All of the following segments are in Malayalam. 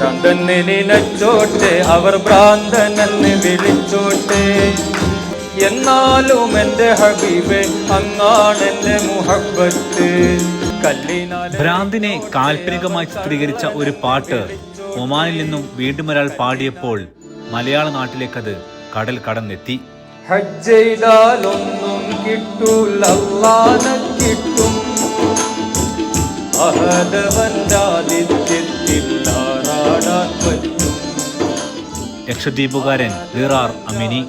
ഭ്രാന്തന് നിലച്ചോട്ടെ അവർ ഭ്രാന്തനെന്ന് വിളിച്ചോട്ടെ. എന്നാലും എന്റെ ഹബീബ് അങ്ങാണ് എന്റെ മുഹബത്ത് ഭ്രാന്തിനെ കാൽപ്പനികമായി ചിത്രീകരിച്ച ഒരു പാട്ട് ഒമാനിൽ നിന്നും വീണ്ടും ഒരാൾ പാടിയപ്പോൾ മലയാള നാട്ടിലേക്കത് കടൽ കടന്നെത്തി. ഹജ്ജ് ചെയ്താലൊന്നും കിട്ടും. അഹദവന്റെ ആറാടാൻ പറ്റും ലക്ഷദ്വീപുകാരൻ അമിനി.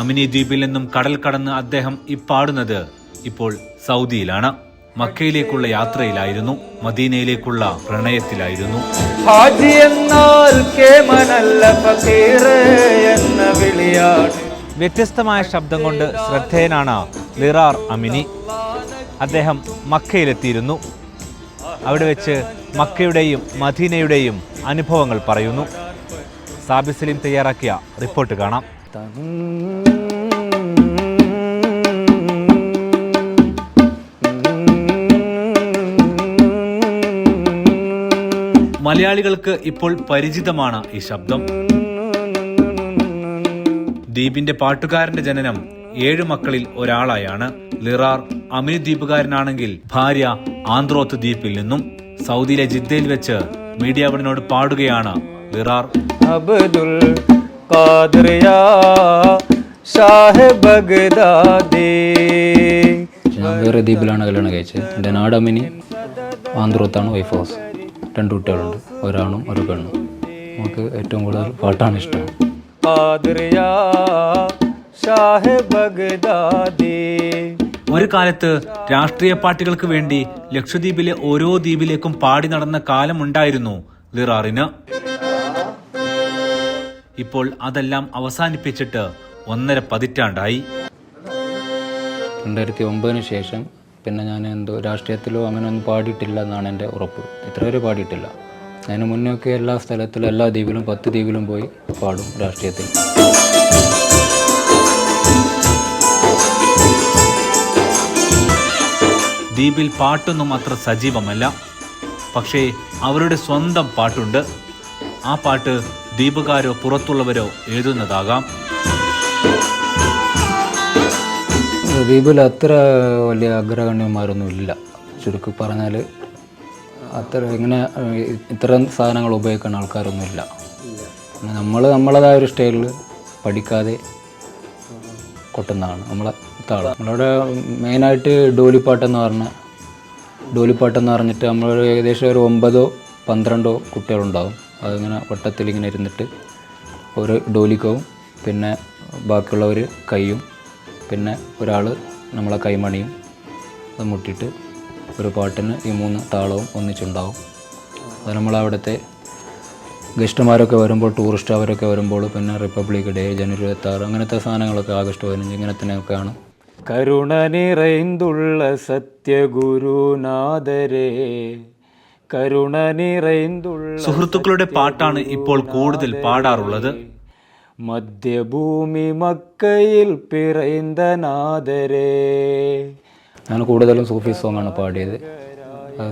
അമിനി ദ്വീപിൽ നിന്നും കടൽ കടന്ന് അദ്ദേഹം ഇപ്പാടുന്നത് ഇപ്പോൾ സൗദിയിലാണ്. മക്കയിലേക്കുള്ള യാത്രയിലായിരുന്നു മദീനയിലേക്കുള്ള പ്രണയത്തിലായിരുന്നു. ഹാജി എന്നാൽ കേമനല്ല എന്ന വിളിയാണ്. വ്യത്യസ്തമായ ശബ്ദം കൊണ്ട് ശ്രദ്ധേയനാണ് ലിറാർ അമിനി. അദ്ദേഹം മക്കയിലെത്തിയിരുന്നു. അവിടെ വെച്ച് മക്കയുടെയും മദീനയുടെയും അനുഭവങ്ങൾ പറയുന്നു. സാബി സലീം തയ്യാറാക്കിയ റിപ്പോർട്ട് കാണാം. മലയാളികൾക്ക് ഇപ്പോൾ പരിചിതമാണ് ഈ ശബ്ദം. ദ്വീപിന്റെ പാട്ടുകാരന്റെ ജനനം ഏഴു മക്കളിൽ ഒരാളായാണ്. ലിറാർ അമിനി ദ്വീപുകാരനാണെങ്കിൽ ഭാര്യ ആന്ത്രോത്ത് ദ്വീപിൽ നിന്നും സൗദിയിലെ ജിദ്ദയിൽ വെച്ച് മീഡിയ മീഡിയവടിനോട് പാടുകയാണ് വിറാർ. അബ്ദുൽ ഖാദിർ യാ ഷാഹ് ബഗ്ദാദി. ഞാൻ വേറെ ദ്വീപിലാണ് കല്യാണം കഴിച്ചത്. എന്റെ നാടമിനി ആന്ധ്രോത്താണ് വൈഫ് ഹൗസ് രണ്ട് കുട്ടികളുണ്ട്. ഒരാണും ഒരു പെണ്ണും. നമുക്ക് ഏറ്റവും കൂടുതൽ പാട്ടാണ് ഇഷ്ടം. ഖാദിർ യാ ഷാഹ് ബഗ്ദാദി. ഒരു കാലത്ത് രാഷ്ട്രീയ പാർട്ടികൾക്ക് വേണ്ടി ലക്ഷദ്വീപിലെ ഓരോ ദ്വീപിലേക്കും പാടി നടന്ന കാലമുണ്ടായിരുന്നു ലിറാറിന്. ഇപ്പോൾ അതെല്ലാം അവസാനിപ്പിച്ചിട്ട് ഒന്നര പതിറ്റാണ്ടായി. രണ്ടായിരത്തി ഒമ്പതിന് ശേഷം പിന്നെ ഞാൻ എന്തോ രാഷ്ട്രീയത്തിലോ അങ്ങനെ ഒന്നും പാടിയിട്ടില്ല എന്നാണ് എന്റെ ഉറപ്പ്. ഇത്ര വരെ പാടിയിട്ടില്ല. അതിന് മുന്നൊക്കെ എല്ലാ സ്ഥലത്തിലും എല്ലാ ദ്വീപിലും പത്ത് ദ്വീപിലും പോയി പാടും രാഷ്ട്രീയത്തിൽ. ദ്വീപിൽ പാട്ടൊന്നും അത്ര സജീവമല്ല. പക്ഷേ അവരുടെ സ്വന്തം പാട്ടുണ്ട്. ആ പാട്ട് ദ്വീപുകാരോ പുറത്തുള്ളവരോ എഴുതുന്നതാകാം. ദ്വീപിൽ അത്ര വലിയ അഗ്രഗണ്യന്മാരൊന്നും ഇല്ല ചുരുക്കി പറഞ്ഞാൽ അത്ര ഇങ്ങനെ ഇത്തരം സാധനങ്ങൾ ഉപയോഗിക്കുന്ന ആൾക്കാരൊന്നും ഇല്ല നമ്മൾ നമ്മളതായ ഒരു സ്റ്റൈലിൽ പഠിക്കാതെ കൊട്ടുന്നതാണ്. നമ്മളെ താളം നമ്മളിവിടെ മെയിനായിട്ട് ഡോലിപ്പാട്ടെന്ന് പറഞ്ഞ ഡോലിപ്പാട്ടെന്ന് പറഞ്ഞിട്ട് നമ്മൾ ഏകദേശം ഒരു ഒമ്പതോ പന്ത്രണ്ടോ കുട്ടികളുണ്ടാവും. അതിങ്ങനെ വട്ടത്തിൽ ഇങ്ങനെ ഇരുന്നിട്ട് ഒരു ഡോലിക്കവും പിന്നെ ബാക്കിയുള്ളവർ കൈയും പിന്നെ ഒരാൾ നമ്മളെ കൈമണിയും അത് മുട്ടിയിട്ട് ഒരു പാട്ടിന് ഈ മൂന്ന് താളവും ഒന്നിച്ചുണ്ടാവും. അത് നമ്മളവിടുത്തെ ഗസ്റ്റുമാരൊക്കെ വരുമ്പോൾ ടൂറിസ്റ്റ് അവരൊക്കെ വരുമ്പോൾ പിന്നെ റിപ്പബ്ലിക് ഡേ ജനുവരി ഇരുപത്താറ് അങ്ങനത്തെ സാധനങ്ങളൊക്കെ ആഗസ്റ്റ് പതിനഞ്ച് ഇങ്ങനത്തെയൊക്കെയാണ് കരുണ നിറൈന്തുള്ള സത്യഗുരുനാഥരേ കരുണ നിറൈന്തുള്ള സുഹൃത്തുക്കളുടെ പാട്ടാണ് ഇപ്പോൾ കൂടുതൽ പാടാറുള്ളത്. മധ്യഭൂമി മക്കയിൽ പിറൈന്ത നാദരേ ഞാൻ കൂടുതലും സൂഫി സോങ്ങാണ് പാടിയത്.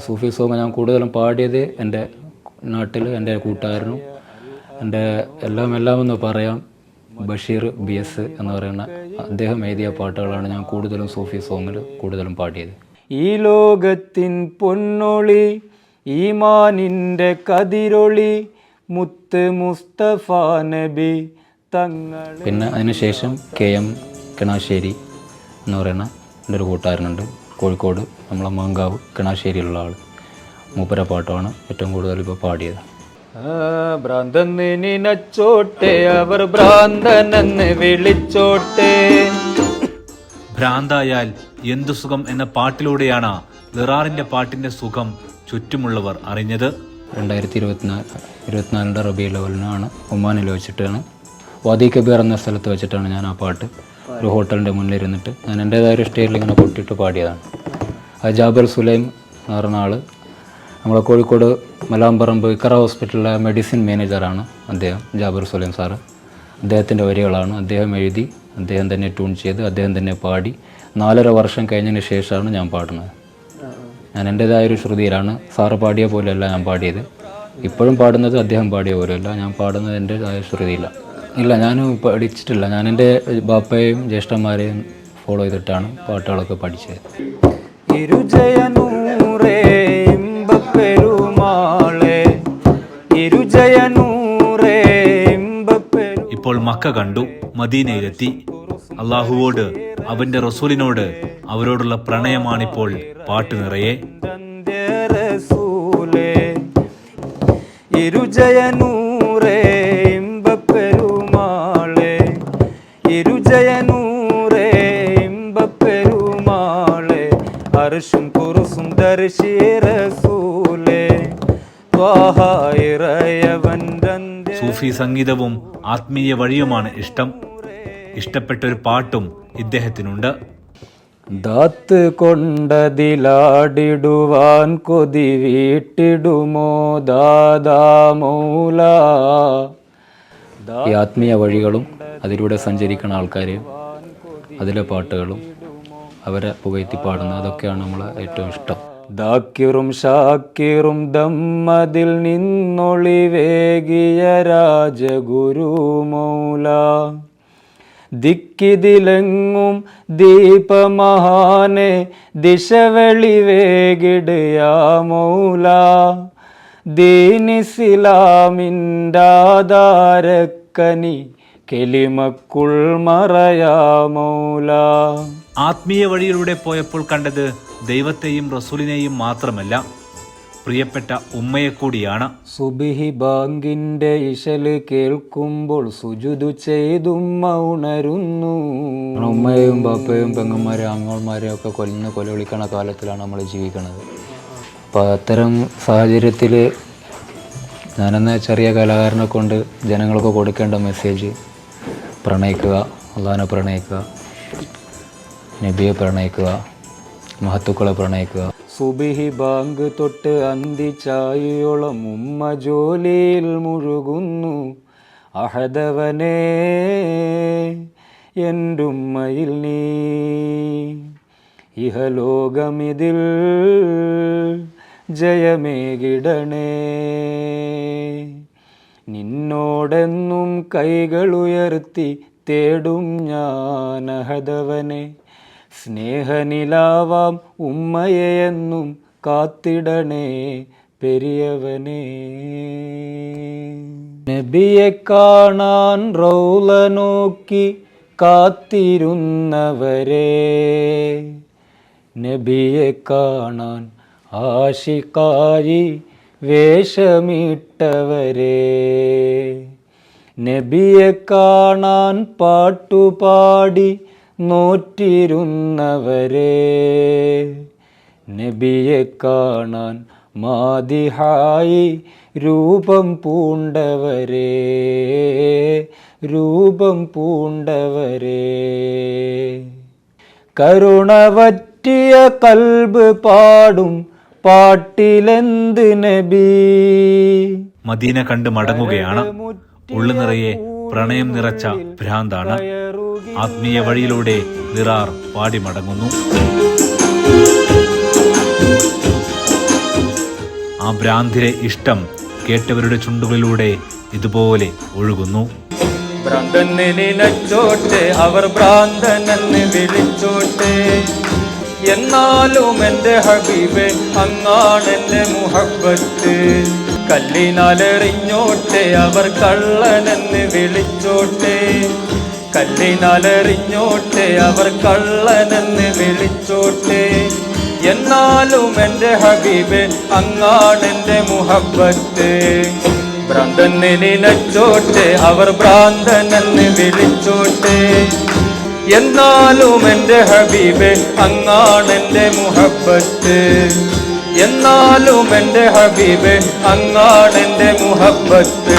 സൂഫി സോങ് ഞാൻ കൂടുതലും പാടിയത് എന്റെ നാട്ടിൽ എന്റെ കൂട്ടുകാരനും എന്റെ എല്ലാം എല്ലാം എന്ന് പറയാം. ബഷീർ ബി എസ് എന്ന് പറയുന്ന അദ്ദേഹം എഴുതിയ പാട്ടുകളാണ് ഞാൻ കൂടുതലും സൂഫി സോങ്ങിൽ കൂടുതലും പാടിയത്. ഈ ലോകത്തിൻ പൊന്നൊളി ഈമാനിന്റെ കതിരൊളി മുത്ത് മുസ്തഫ നബി തങ്ങൾ പിന്നെ അതിനുശേഷം കെ എം കിണാശ്ശേരി എന്ന് പറയുന്ന എന്റെ ഒരു കൂട്ടുകാരനുണ്ട്. കോഴിക്കോട് നമ്മളെ മാങ്കാവ് കിണാശ്ശേരിയിലുള്ള ആൾ. മൂപ്പര പാട്ടുമാണ് ഏറ്റവും കൂടുതൽ ഇപ്പോൾ പാടിയത്. ഭ്രാന്തന്ന് നിനച്ചോട്ടെ അവർ ഭ്രാന്തനെന്ന് വിളിച്ചോട്ടെ. ഭ്രാന്തായാൽ എന്തു സുഖം എന്ന പാട്ടിലൂടെയാണ് ലിറാറിന്റെ പാട്ടിന്റെ സുഖം ചുറ്റുമുള്ളവർ അറിഞ്ഞത്. രണ്ടായിരത്തി ഇരുപത്തിനാല് ഇരുപത്തിനാലിന്റെ റബി ലെവലിനാണ് ഒമാനിൽ വെച്ചിട്ടാണ് വാദി കബീർ എന്ന സ്ഥലത്ത് വെച്ചിട്ടാണ് ഞാൻ ആ പാട്ട് ഒരു ഹോട്ടലിന്റെ മുന്നിൽ ഇരുന്നിട്ട് ഞാൻ എന്റേതായ ഒരു സ്റ്റേജിൽ ഇങ്ങനെ പൊട്ടിയിട്ട് പാടിയതാണ്. ജാബർ സുലൈം എന്ന് പറഞ്ഞ ആൾ നമ്മളെ കോഴിക്കോട് മലാമ്പറമ്പ് ഇക്കറ ഹോസ്പിറ്റലിലെ മെഡിസിൻ മാനേജറാണ് അദ്ദേഹം ജാബിർ സുലൈം സാറ്. അദ്ദേഹത്തിന്റെ വരികളാണ് അദ്ദേഹം എഴുതി അദ്ദേഹം തന്നെ ട്യൂൺ ചെയ്ത് അദ്ദേഹം തന്നെ പാടി. നാലര വർഷം കഴിഞ്ഞതിന് ശേഷമാണ് ഞാൻ പാടുന്നത്. ഞാൻ എന്റെതായ ഒരു ശ്രുതിയിലാണ്. സാറ് പാടിയ പോലെയല്ല ഞാൻ പാടിയത്. ഇപ്പോഴും പാടുന്നത് അദ്ദേഹം പാടിയ പോലെയല്ല. ഞാൻ പാടുന്നത് എന്റെതായ ശ്രുതിയിലാണ് ഇല്ല ഞാൻ പഠിച്ചിട്ടില്ല. ഞാൻ എന്റെ ബാപ്പയെയും ജ്യേഷ്ഠന്മാരെയും ഫോളോ ചെയ്തിട്ടാണ് പാട്ടുകളൊക്കെ പഠിച്ചത്. ഇരുജയനൂറേ ഇപ്പോൾ മക്ക കണ്ടു മദീനയിലെത്തി. അള്ളാഹുവോട് അവന്റെ റസൂലിനോട് അവരോടുള്ള പ്രണയമാണിപ്പോൾ പാട്ട് നിറയെ. ഇരുജയനൂറേ ഇമ്പപ്പെരുമാളെ ഇരുജയനൂറേ ഇമ്പപ്പെരുമാളെ അർഷും കുറുസും ദർശി സൂഫി സംഗീതവും ആത്മീയ വഴിയുമാണ് ഇഷ്ടം. ഇഷ്ടപ്പെട്ട ഒരു പാട്ടും ഇദ്ദേഹത്തിനുണ്ട്. ദാത്ത് കൊണ്ടതിലാടിടുവാൻ കൊതി വീട്ടിടുമോ ദാദാമൂല ഈ ആത്മീയ വഴികളും അതിലൂടെ സഞ്ചരിക്കുന്ന ആൾക്കാരെയും അതിലെ പാട്ടുകളും അവരെ പുകഴ്ത്തി പാടുന്ന അതൊക്കെയാണ് നമ്മളെ ഏറ്റവും ഇഷ്ടം. ദാക്കിറും ഷാക്കിറും ദമ്മതിൽ നിന്നൊളിവേകിയ രാജഗുരു മൗല. ദിക്കിതിലെങ്ങും ദീപമഹാനെ ദിശവെളിവേകിടയാ മൗല. ദീനിസിലാമിന്റാധാരക്കനി കെലിമക്കുൾ മറയാ മൗല. ആത്മീയ വഴിയിലൂടെ പോയപ്പോൾ കണ്ടത് ദൈവത്തെയും റസൂലിനെയും മാത്രമല്ല പ്രിയപ്പെട്ട ഉമ്മയെ കൂടിയാണ്. സുബിഹി ബാങ്കിന്റെ ഇശൽ കേൾക്കുമ്പോൾ സുജുതു ചെയ്തുമ്മ ഉണരുന്നു ഉമ്മയും പപ്പയും പെങ്ങന്മാരെയും അമ്മമാരെയും ഒക്കെ കൊല്ലുന്ന കൊലവിളിക്കണ കാലത്തിലാണ് നമ്മൾ ജീവിക്കുന്നത്. അപ്പോൾ അത്തരം സാഹചര്യത്തിൽ ഞാനെന്ന ചെറിയ കലാകാരനെ കൊണ്ട് ജനങ്ങൾക്ക് കൊടുക്കേണ്ട മെസ്സേജ് പ്രണയിക്കുക അള്ളഹാനെ പ്രണയിക്കുക നബിയെ പ്രണയിക്കുക മഹത്തുക്കളെ പ്രണയിക്കുക. സുബിഹി ബാങ്ക് തൊട്ട് അന്തി ചായയോളം ഉമ്മ ജോലിയിൽ മുഴുകുന്നു. അഹദവനേ എന്റുമ്മയിൽ നീ. ഇഹലോകമിതിൽ ജയമേകിടണേ. നിന്നോടെന്നും കൈകളുയർത്തി തേടും ഞാൻ അഹദവനെ സ്നേഹനിലാവാം ഉമ്മയെന്നും കാത്തിടണേ പെരിയവനെ. നബിയെ കാണാൻ റൗല നോക്കി കാത്തിരുന്നവരെ. നബിയെ കാണാൻ ആശിക്കായി വേഷമിട്ടവരെ. നബിയെ കാണാൻ പാട്ടുപാടി നോറ്റിരുന്നവരെ. നബിയെ കാണാൻ മാതിഹായി രൂപം പൂണ്ടവരെ. രൂപം പൂണ്ടവരെ. കരുണവറ്റിയ കൽബ് പാടും പാട്ടിലെന്ത് നബി? മദീന കണ്ട് മടങ്ങുകയാണ്. ഉള്ളു നിറയെ പ്രണയം നിറച്ച ഭ്രാന്താണ്. ആത്മീയ വഴിയിലൂടെ നിറാർ പാടി മടങ്ങുന്നു. ആ ഭ്രാന്തിലെ ഇഷ്ടം കേട്ടവരുടെ ചുണ്ടുകളിലൂടെ ഇതുപോലെ ഒഴുകുന്നു. ഭ്രാന്തനെ നിലച്ചോട്ടെ അവർ ഭ്രാന്തനെന്ന് വിളിച്ചോട്ടെ. എന്നാലും എന്റെ ഹബീബെ അങ്ങാണെന്റെ മുഹബത്ത് കല്ലിനാലെറിഞ്ഞോട്ടെ അവർ കള്ളനെന്ന് വിളിച്ചോട്ടെ. കല്ലിനാലെറിഞ്ഞോട്ടെ അവർ കള്ളനെന്ന് വിളിച്ചോട്ടെ. എന്നാലും എന്റെ ഹബീബെ അങ്ങാണെന്റെ മുഹബത്ത് ഭ്രാന്തനെ നിനച്ചോട്ടെ അവർ ഭ്രാന്തനെന്ന് വിളിച്ചോട്ടെ. എന്നാലും എന്റെ ഹബീബെ അങ്ങാണെന്റെ മുഹബത്ത് എന്നാലും എന്റെ ഹബീബെ അങ്ങാണെന്റെ മുഹബത്ത്